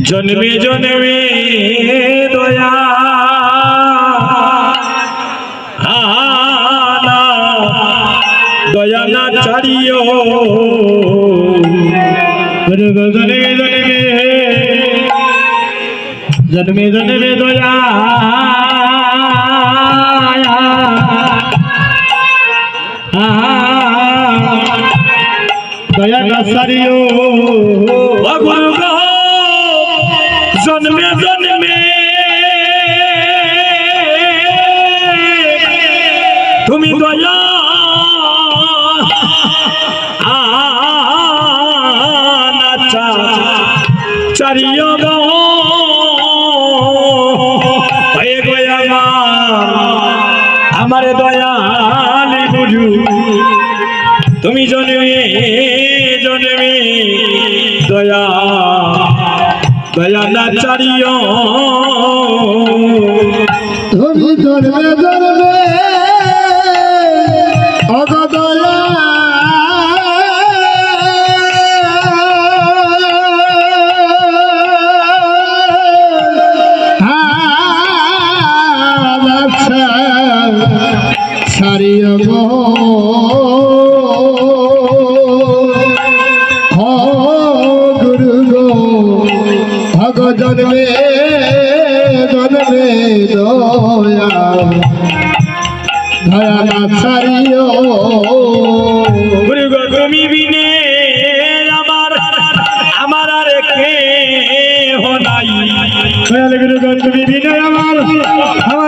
जन्मे जन्मी दया। दया ना चारियो जन्मे जन्मे जन्मे। जन्मे दया। दया ना सारियो भगवान জন্মে জন্মে। তুমি দয়া। চারিও হয়ে গয়া আমার দয়াল বুঝু তুমি জন্মে দয়া না চারিও ধরি ধরবে ছাড়িও তুমি বিনে আমার আমার আর কে হনাই তুমি বিনে আমার আমার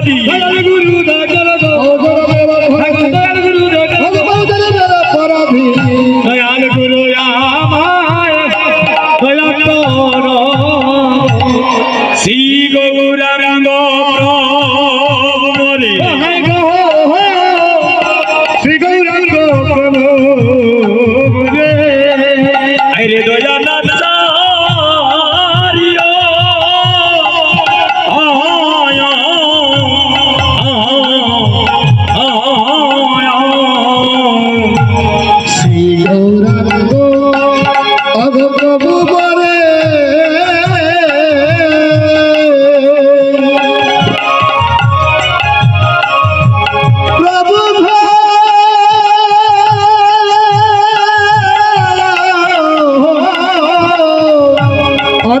বাদী গুরু দয়াল গুরু দয়াল গুরু আমায় দয়া কর। শ্রী গৌরাঙ্গ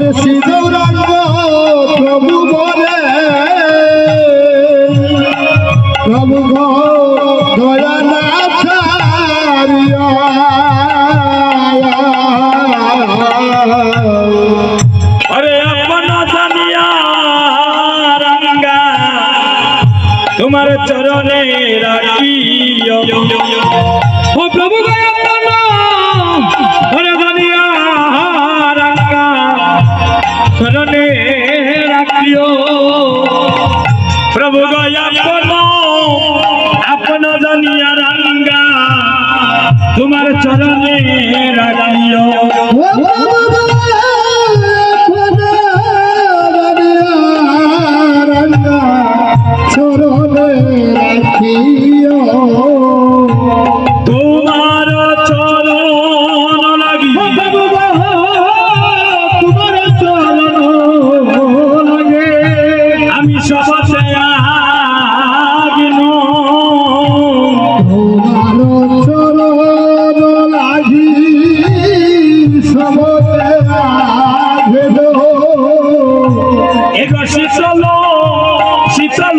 মুর্শিদৌর নিও তোমার চরণ লাগি। তোমার চরণ লাগে। আমি সবাতে আগিন। তোমার চরণ লাগি সবাতে আগে এগো শীতল শীতল